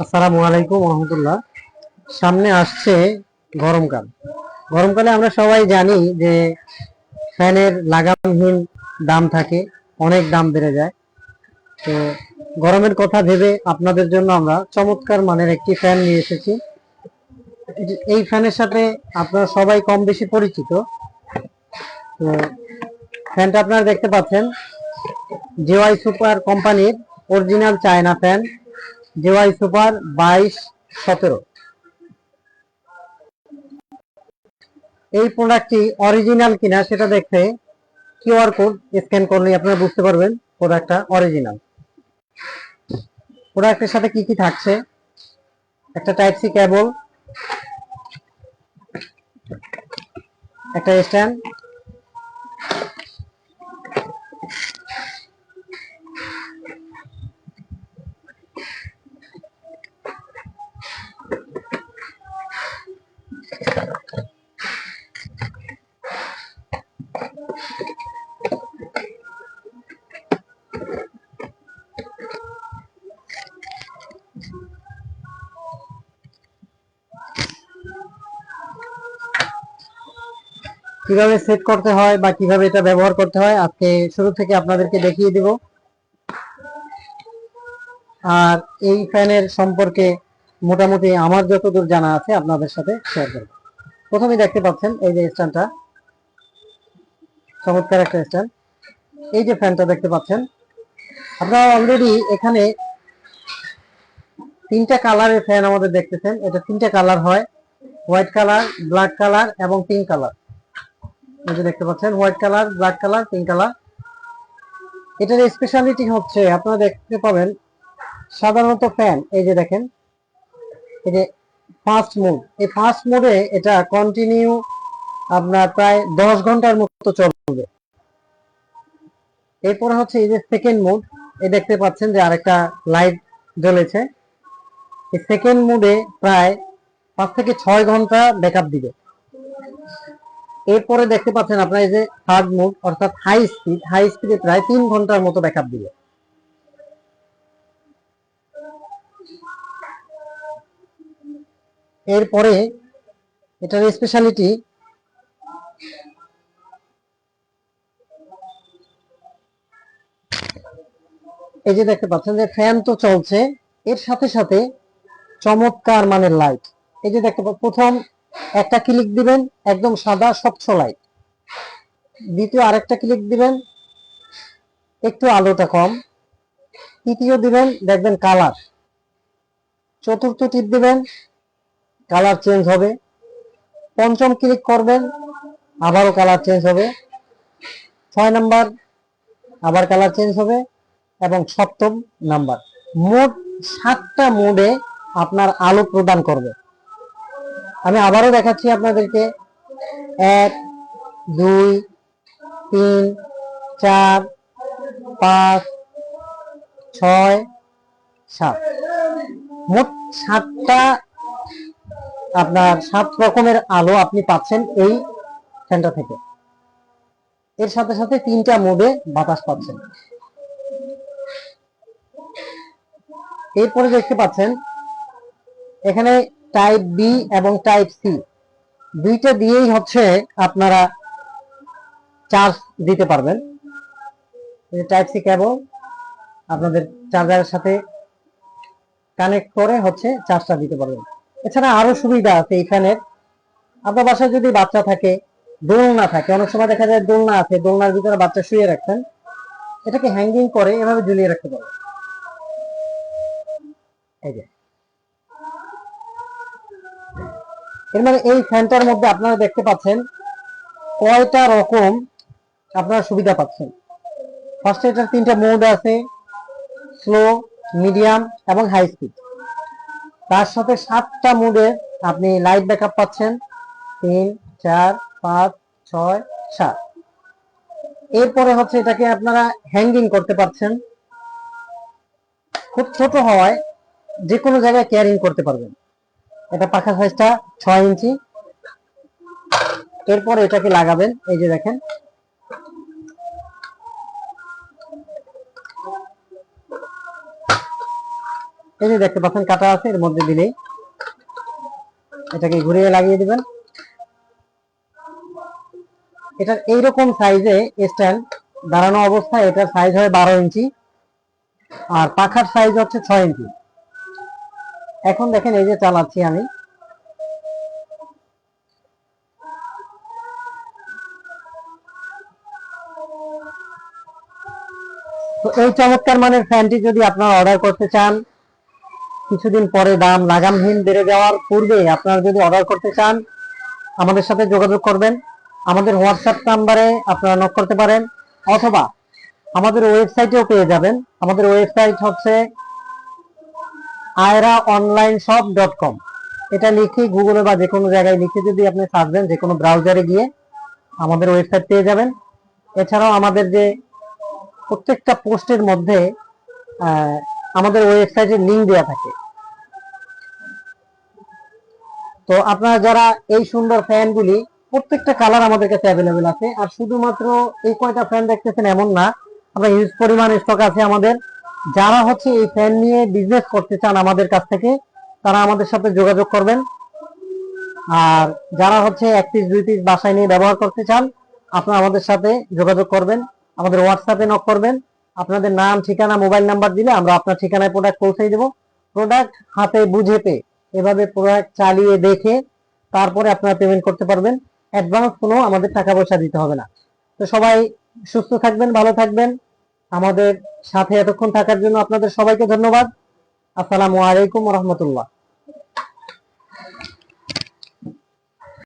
আসসালামু আলাইকুম রহমতুল্লাহ। সামনে আসছে গরমকাল। গরমকালে আমরা সবাই জানি যে ফ্যানের লাগামহীন দাম থাকে, অনেক দাম বেড়ে যায়। তো গরমের কথা ভেবে আপনাদের জন্য আমরা চমৎকার মানের একটি ফ্যান নিয়ে এসেছি। এই- ফ্যানের সাথে আপনারা সবাই কম বেশি পরিচিত। তো ফ্যানটা আপনারা দেখতে পাচ্ছেন। জেওয়াই সুপার কোম্পানির original China fan. JY super বাইশ সতেরো। এই প্রোডাক্টটি অরিজিনাল কিনা সেটা দেখতে কিউআর কোড স্ক্যান করলে আপনারা বুঝতে পারবেন প্রোডাক্টটা অরিজিনাল প্রোডাক্টের সাথে কি কি থাকছে? একটা টাইপ সি কেবল একটা স্ট্যান্ড কীভাবে সেট করতে হয় বা কীভাবে এটা ব্যবহার করতে হয়, আজকে শুরু থেকে আপনাদেরকে দেখিয়ে দিব। আর এই ফ্যানের সম্পর্কে মোটামুটি আমার যতদূর জানা আছে, আপনাদের সাথে শেয়ার করব। প্রথমে দেখতে পাচ্ছেন এই যে স্ট্যান্ডটা। চমৎকার একটা স্ট্যান্ড। এই যে ফ্যানটা দেখতে পাচ্ছেন। আপনারা অলরেডি এখানে তিনটা কালারের ফ্যান আমাদের দেখতেছেন। এটা তিনটা কালার হয়। হোয়াইট কালার, ব্ল্যাক কালার এবং পিঙ্ক কালার। এই যে দেখতে পাচ্ছেন, white colour, black colour, pink colour. এটার স্পেশালিটি হচ্ছে, আপনারা দেখতে পাবেন, সাধারণত ফ্যান, এই যে দেখেন। এই যে ফার্স্ট মোড এই ফার্স্ট মোডে এটা কন্টিনিউ আপনার প্রায় দশ ঘণ্টার মতো চলবে। হচ্ছে এই যে সেকেন্ড মোড দেখতে পাচ্ছেন যে আরেকটা লাইট জ্বলেছে। এই সেকেন্ড মোডে প্রায় পাঁচ থেকে ছয় ঘণ্টা ব্যাকআপ দিবে। এরপরে দেখতে পাচ্ছেন আপনার এই যে থার্ড মোড অর্থাৎ হাই স্পিড হাই স্পিডে প্রায় তিন ঘণ্টার মতো ব্যাকআপ দিবে। এরপরে এটার স্পেশালিটি এই যে দেখতে পাচ্ছেন যে ফ্যান তো চলছে, এর সাথে সাথে চমৎকার মানের লাইট এই যে দেখতে প্রথম একটা ক্লিক দিবেন, একদম সাদা স্বচ্ছ লাইট দ্বিতীয় আরেকটা ক্লিক দিবেন, একটু আলোটা কম। তৃতীয় দিবেন, দেখবেন কালার চতুর্থ টিপ দিবেন কালার চেঞ্জ হবে। পঞ্চম ক্লিক করবেন, আবারও কালার চেঞ্জ হবে। ছয় নাম্বার আবার কালার চেঞ্জ হবে এবং সপ্তম নাম্বার মোট সাতটা মোডে আপনার আলো প্রদান করবে। আমি আবারও দেখাচ্ছি আপনাদেরকে। এক, দুই, তিন, চার, পাঁচ, ছয়, সাত। মোট সাতটা আপনার সাত রকমের আলো আপনি পাচ্ছেন এই ফ্যানটা থেকে। এর সাথে সাথে তিনটা মোডে বাতাস পাচ্ছেন। এরপরে দেখতে পাচ্ছেন, এখানে টাইপ বি এবং টাইপ সি দুইটা দিয়েই হচ্ছে আপনারা চার্জ দিতে পারবেন। টাইপ সি কেবল আপনাদের চার্জারের সাথে কানেক্ট করে হচ্ছে চার্জটা দিতে পারবেন। এছাড়া আরও সুবিধা আছে ফ্যানের আপনার বাসায় যদি বাচ্চা থাকে, দোলনা থাকে, অনেক সময় দেখা যায় দোলনা আছে, দোলনার ভিতরে বাচ্চা শুয়ে রাখছেন এটাকে হ্যাঙ্গিং করে এভাবে ঝুলিয়ে রাখতে যে। এর মানে এই ফ্যানটার মধ্যে আপনারা দেখতে পাচ্ছেন কয়টা রকম আপনারা সুবিধা পাচ্ছেন। ফার্স্টে এটার তিনটা মোড আছে স্লো মিডিয়াম এবং হাই স্পিড তার সাথে সাতটা মুডে আপনি লাইট ব্যাকআপ পাচ্ছেন। তিন, চার, পাঁচ, ছয়, সাত। এরপরে হচ্ছে এটাকে আপনারা হ্যাঙ্গিং করতে পারছেন। খুব ছোট হওয়ায় যে কোনো জায়গায় ক্যারিং করতে পারবেন। এটা পাখা সাইজটা ছয় ইঞ্চি। এরপর এটাকে লাগাবেন। এই যে দেখেন এই যে দেখতে পাচ্ছেন, কাটা আছে, এর মধ্যে দিলেই। এটাকে ঘুরিয়ে লাগিয়ে দিবেন। এটার এইরকম সাইজে স্ট্যান্ড দাঁড়ানো অবস্থায় এটার সাইজ হয় বারো ইঞ্চি, আর পাখার সাইজ হচ্ছে ছয় ইঞ্চি। এখন দেখেন, এই যে চালাচ্ছি আমি। তো এই চমৎকার মানের ফ্যানটি যদি আপনারা অর্ডার করতে চান কিছুদিন পরে দাম লাগামহীন বেড়ে যাওয়ার পূর্বে আপনারা যদি অর্ডার করতে চান, আমাদের সাথে যোগাযোগ করবেন। আমাদের হোয়াটসঅ্যাপ নাম্বারে আপনারা নক করতে পারেন, অথবা আমাদের ওয়েবসাইটেও পেয়ে যাবেন। আমাদের ওয়েবসাইট হচ্ছে Ayra online shop dot com এটা লিখে গুগলে বা যে কোনো জায়গায় লিখে যদি আপনি সার্চ দেন যে কোনো ব্রাউজারে গিয়ে আমাদের ওয়েবসাইট পেয়ে যাবেন। এছাড়াও আমাদের যে প্রত্যেকটা পোস্টের মধ্যে আমাদের ওয়েবসাইটের লিংক দেওয়া থাকে। তো আপনারা যারা এই সুন্দর ফ্যানগুলি প্রত্যেকটা কালার আমাদের কাছে অ্যাভেলেবেল আছে। আর শুধুমাত্র এই কয়টা ফ্যান দেখতেছেন এমন না, আমরা হিউজ পরিমাণ স্টক আছে আমাদের। যারা হচ্ছে এই ফ্যান নিয়ে বিজনেস করতে চান আমাদের কাছ থেকে, তারা আমাদের সাথে যোগাযোগ করবেন। আর যারা হচ্ছে এক পিস দুই পিস বাসায় নিয়ে ব্যবহার করতে চান, আপনারা আমাদের সাথে যোগাযোগ করবেন। আমাদের হোয়াটসঅ্যাপে নক করবেন। আপনাদের নাম, ঠিকানা, মোবাইল নাম্বার দিলে আমরা আপনার ঠিকানায় প্রোডাক্ট পৌঁছে দেবো। প্রোডাক্ট হাতে বুঝে পেয়ে, এভাবে প্রোডাক্ট চালিয়ে দেখে তারপরে আপনারা পেমেন্ট করতে পারবেন। অ্যাডভান্স কোনো আমাদের টাকা পয়সা দিতে হবে না। তো সবাই সুস্থ থাকবেন, ভালো থাকবেন। আমাদের সাথে এতক্ষণ থাকার জন্য আপনাদের সবাইকে ধন্যবাদ। আসসালামু আলাইকুম রহমতুল্লাহ।